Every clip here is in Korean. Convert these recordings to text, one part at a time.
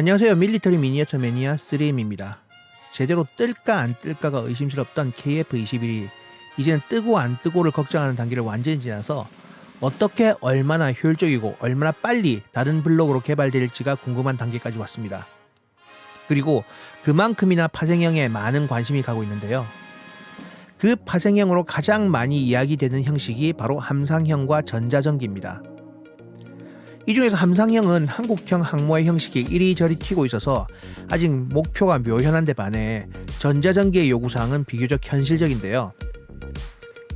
안녕하세요. 밀리터리 미니어처 매니아 3M입니다. 제대로 뜰까 안 뜰까가 의심스럽던 KF21이 이제는 뜨고 안 뜨고를 걱정하는 단계를 완전히 지나서 어떻게 얼마나 효율적이고 얼마나 빨리 다른 블록으로 개발될지가 궁금한 단계까지 왔습니다. 그리고 그만큼이나 파생형에 많은 관심이 가고 있는데요. 그 파생형으로 가장 많이 이야기되는 형식이 바로 함상형과 전자전기입니다. 이 중에서 함상형은 한국형 항모의 형식이 이리저리 튀고 있어서 아직 목표가 묘현한데 반해 전자전기의 요구사항은 비교적 현실적인데요.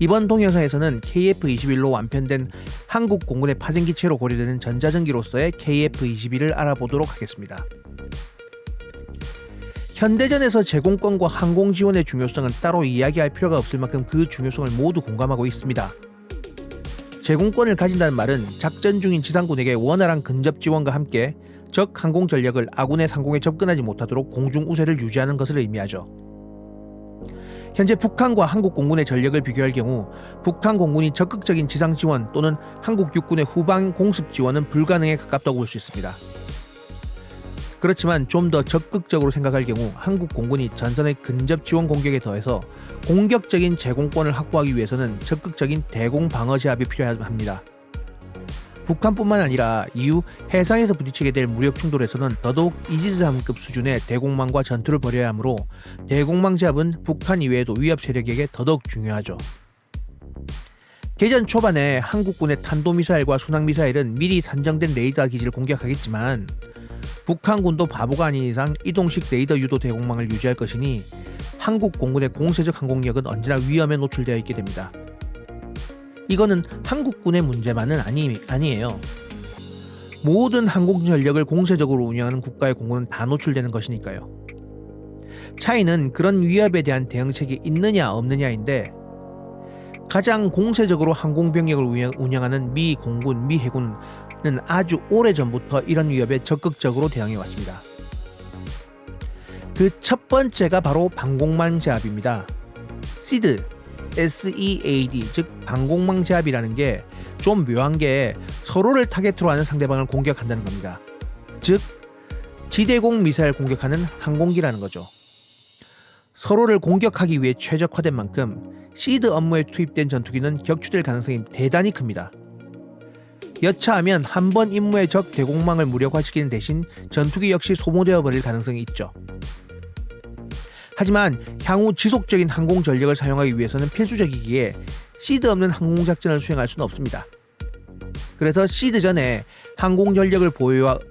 이번 동영상에서는 KF21로 완편된 한국 공군의 파생기체로 고려되는 전자전기로서의 KF21을 알아보도록 하겠습니다. 현대전에서 제공권과 항공 지원의 중요성은 따로 이야기할 필요가 없을 만큼 그 중요성을 모두 공감하고 있습니다. 제공권을 가진다는 말은 작전 중인 지상군에게 원활한 근접 지원과 함께 적 항공 전력을 아군의 상공에 접근하지 못하도록 공중 우세를 유지하는 것을 의미하죠. 현재 북한과 한국 공군의 전력을 비교할 경우 북한 공군이 적극적인 지상 지원 또는 한국 육군의 후방 공습 지원은 불가능에 가깝다고 볼 수 있습니다. 그렇지만 좀 더 적극적으로 생각할 경우 한국 공군이 전선의 근접 지원 공격에 더해서 공격적인 제공권을 확보하기 위해서는 적극적인 대공 방어 제압이 필요합니다. 북한뿐만 아니라 이후 해상에서 부딪히게 될 무력 충돌에서는 더더욱 이지스함급 수준의 대공망과 전투를 벌여야 하므로 대공망 제압은 북한 이외에도 위협 세력에게 더더욱 중요하죠. 개전 초반에 한국군의 탄도미사일과 순항미사일은 미리 산정된 레이더 기지를 공격하겠지만 북한군도 바보가 아닌 이상 이동식 레이더 유도 대공망을 유지할 것이니 한국 공군의 공세적 항공력은 언제나 위험에 노출되어 있게 됩니다. 이거는 한국군의 문제만은 아니, 아니에요. 모든 항공 전력을 공세적으로 운영하는 국가의 공군은 다 노출되는 것이니까요. 차이는 그런 위협에 대한 대응책이 있느냐 없느냐인데 가장 공세적으로 항공 병력을 운영- 운영하는 미 공군, 미 해군은 아주 오래 전부터 이런 위협에 적극적으로 대응해 왔습니다. 그 첫 번째가 바로 방공망 제압입니다. 시드, SEAD, 즉 방공망 제압이라는 게 좀 묘한 게 서로를 타겟으로 하는 상대방을 공격한다는 겁니다. 즉 지대공 미사일 공격하는 항공기라는 거죠. 서로를 공격하기 위해 최적화된 만큼 시드 업무에 투입된 전투기는 격추될 가능성이 대단히 큽니다. 여차하면 한 번 임무의 적 대공망을 무력화시키는 대신 전투기 역시 소모되어 버릴 가능성이 있죠. 하지만 향후 지속적인 항공 전력을 사용하기 위해서는 필수적이기에 시드 없는 항공 작전을 수행할 수는 없습니다. 그래서 시드 전에 항공 전력을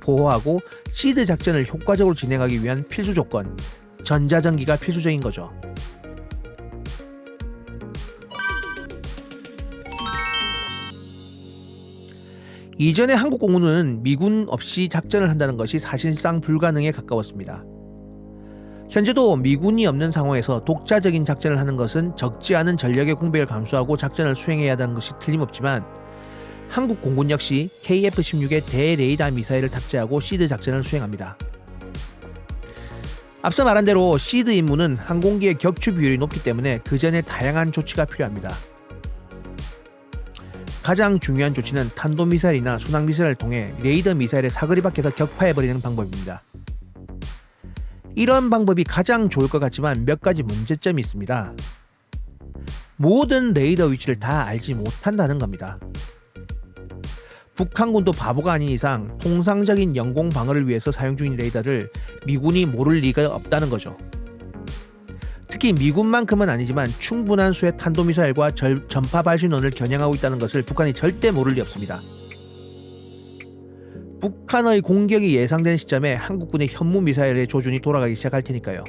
보호하고 시드 작전을 효과적으로 진행하기 위한 필수 조건 전자전기가 필수적인 거죠. 이전에 한국 공군은 미군 없이 작전을 한다는 것이 사실상 불가능에 가까웠습니다. 현재도 미군이 없는 상황에서 독자적인 작전을 하는 것은 적지 않은 전력의 공백을 감수하고 작전을 수행해야 하는 것이 틀림없지만 한국 공군 역시 KF-16의 대레이더 미사일을 탑재하고 시드 작전을 수행합니다. 앞서 말한 대로 시드 임무는 항공기의 격추 비율이 높기 때문에 그 전에 다양한 조치가 필요합니다. 가장 중요한 조치는 탄도미사일이나 순항미사일을 통해 레이더 미사일의 사거리 밖에서 격파해버리는 방법입니다. 이런 방법이 가장 좋을 것 같지만 몇 가지 문제점이 있습니다. 모든 레이더 위치를 다 알지 못한다는 겁니다. 북한군도 바보가 아닌 이상 통상적인 영공 방어를 위해서 사용 중인 레이더를 미군이 모를 리가 없다는 거죠. 특히 미군만큼은 아니지만 충분한 수의 탄도미사일과 절- 전파 발신원을 겨냥하고 있다는 것을 북한이 절대 모를 리 없습니다. 북한의 공격이 예상된 시점에 한국군의 현무 미사일의 조준이 돌아가기 시작할 테니까요.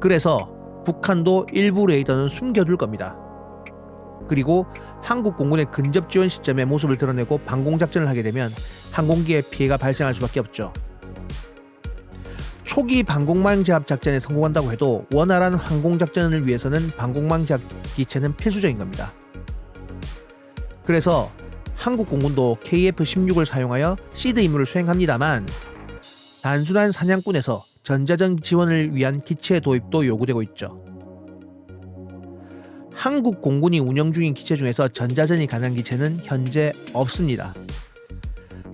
그래서 북한도 일부 레이더는 숨겨둘 겁니다. 그리고 한국 공군의 근접 지원 시점에 모습을 드러내고 방공 작전을 하게 되면 항공기에 피해가 발생할 수밖에 없죠. 초기 방공망 제압 작전에 성공한다고 해도 원활한 항공 작전을 위해서는 방공망 제압 기체는 필수적인 겁니다. 그래서 한국 공군도 KF-16을 사용하여 시드 임무를 수행합니다만 단순한 사냥꾼에서 전자전 지원을 위한 기체 도입도 요구되고 있죠. 한국 공군이 운영 중인 기체 중에서 전자전이 가능한 기체는 현재 없습니다.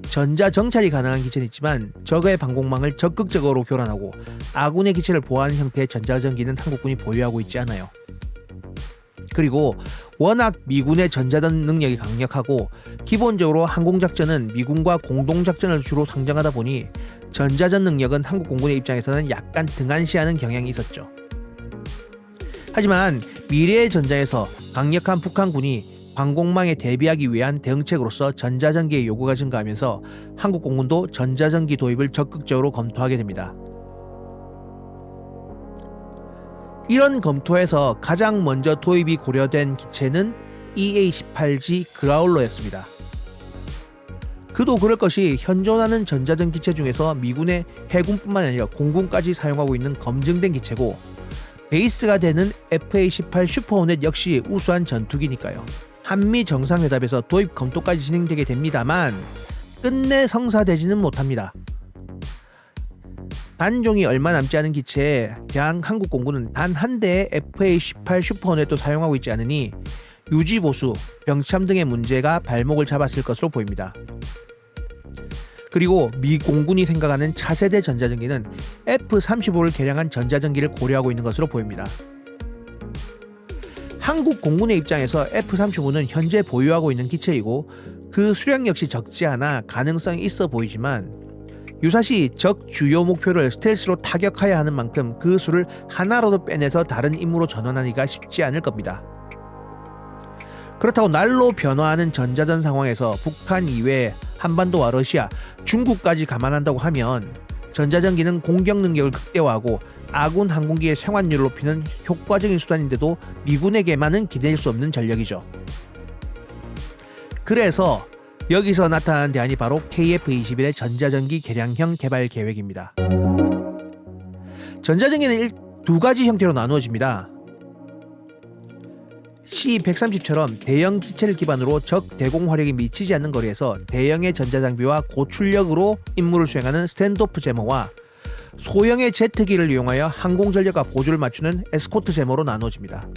전자 정찰이 가능한 기체는 있지만 적의 방공망을 적극적으로 교란하고 아군의 기체를 보호하는 형태의 전자전기는 한국군이 보유하고 있지 않아요. 그리고 워낙 미군의 전자전 능력이 강력하고 기본적으로 항공작전은 미군과 공동작전을 주로 상정하다 보니 전자전 능력은 한국 공군의 입장에서는 약간 등한시하는 경향이 있었죠. 하지만 미래의 전장에서 강력한 북한군이 방공망에 대비하기 위한 대응책으로서 전자전기의 요구가 증가하면서 한국 공군도 전자전기 도입을 적극적으로 검토하게 됩니다. 이런 검토에서 가장 먼저 도입이 고려된 기체는 EA-18G 그라울러였습니다. 그도 그럴 것이 현존하는 전자전 기체 중에서 미군의 해군뿐만 아니라 공군까지 사용하고 있는 검증된 기체고 베이스가 되는 FA-18 슈퍼호넷 역시 우수한 전투기니까요. 한미 정상회담에서 도입 검토까지 진행되게 됩니다만 끝내 성사되지는 못합니다. 단종이 얼마 남지 않은 기체에 대한 한국 공군은 단 한 대의 FA-18 슈퍼호넷도 사용하고 있지 않으니 유지 보수, 병참 등의 문제가 발목을 잡았을 것으로 보입니다. 그리고 미 공군이 생각하는 차세대 전자전기는 F-35를 개량한 전자전기를 고려하고 있는 것으로 보입니다. 한국 공군의 입장에서 F-35는 현재 보유하고 있는 기체이고 그 수량 역시 적지 않아 가능성이 있어 보이지만 유사시 적 주요 목표를 스텔스로 타격해야 하는 만큼 그 수를 하나로도 빼내서 다른 임무로 전환하기가 쉽지 않을 겁니다. 그렇다고 날로 변화하는 전자전 상황에서 북한 이외에 한반도와 러시아, 중국까지 감안한다고 하면 전자전기는 공격 능력을 극대화하고 아군 항공기의 생환율을 높이는 효과적인 수단인데도 미군에게만은 기댈 수 없는 전력이죠. 그래서 여기서 나타난 대안이 바로 KF-21의 전자전기 개량형 개발 계획입니다. 전자전기는 두 가지 형태로 나누어집니다. C-130처럼 대형 기체를 기반으로 적 대공 화력이 미치지 않는 거리에서 대형의 전자장비와 고출력으로 임무를 수행하는 스탠드오프 제모와 소형의 제트기를 이용하여 항공 전력과 보조를 맞추는 에스코트 제모로 나눠집니다.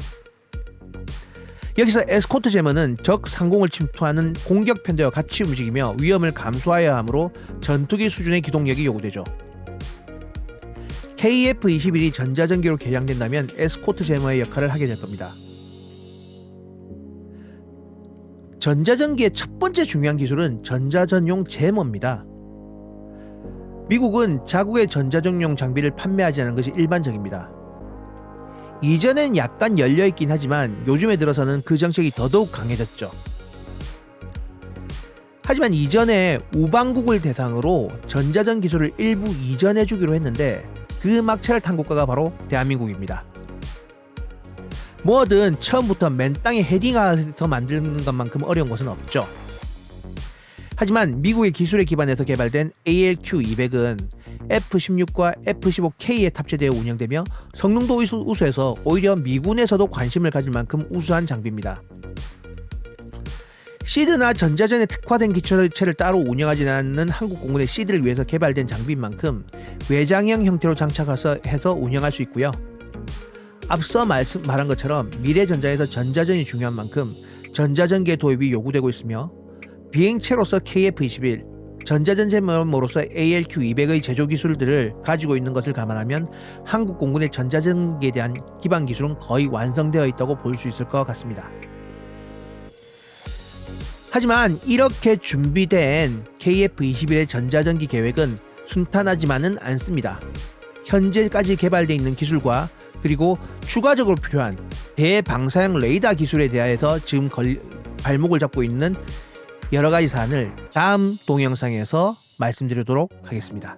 여기서 에스코트 제모는 적 상공을 침투하는 공격 편대와 같이 움직이며 위험을 감수하여야 하므로 전투기 수준의 기동력이 요구되죠. KF-21이 전자전기로 개량된다면 에스코트 제모의 역할을 하게 될 겁니다. 전자전기의 첫 번째 중요한 기술은 전자전용 제모입니다. 미국은 자국의 전자전용 장비를 판매하지 않은 것이 일반적입니다. 이전엔 약간 열려있긴 하지만 요즘에 들어서는 그 정책이 더더욱 강해졌죠. 하지만 이전에 우방국을 대상으로 전자전 기술을 일부 이전해주기로 했는데 그 막차를 탄 국가가 바로 대한민국입니다. 뭐든 처음부터 맨 땅에 헤딩해서 만드는 것만큼 어려운 것은 없죠. 하지만 미국의 기술에 기반해서 개발된 ALQ200은 F-16과 F-15K에 탑재되어 운영되며 성능도 우수, 우수해서 오히려 미군에서도 관심을 가질 만큼 우수한 장비입니다. 시드나 전자전에 특화된 기체를 따로 운영하지 않는 한국 공군의 시드를 위해서 개발된 장비인 만큼 외장형 형태로 장착해서 해서 운영할 수 있고요. 앞서 말씀, 말한 것처럼 미래전자에서 전자전이 중요한 만큼 전자전기의 도입이 요구되고 있으며 비행체로서 KF-21, 전자전 제모로서 ALQ-200의 제조 기술들을 가지고 있는 것을 감안하면 한국 공군의 전자전기에 대한 기반 기술은 거의 완성되어 있다고 볼 수 있을 것 같습니다. 하지만 이렇게 준비된 KF-21의 전자전기 계획은 순탄하지만은 않습니다. 현재까지 개발되어 있는 기술과 그리고 추가적으로 필요한 대방사형 레이더 기술에 대해서 지금 걸, 발목을 잡고 있는 여러 가지 사안을 다음 동영상에서 말씀드리도록 하겠습니다.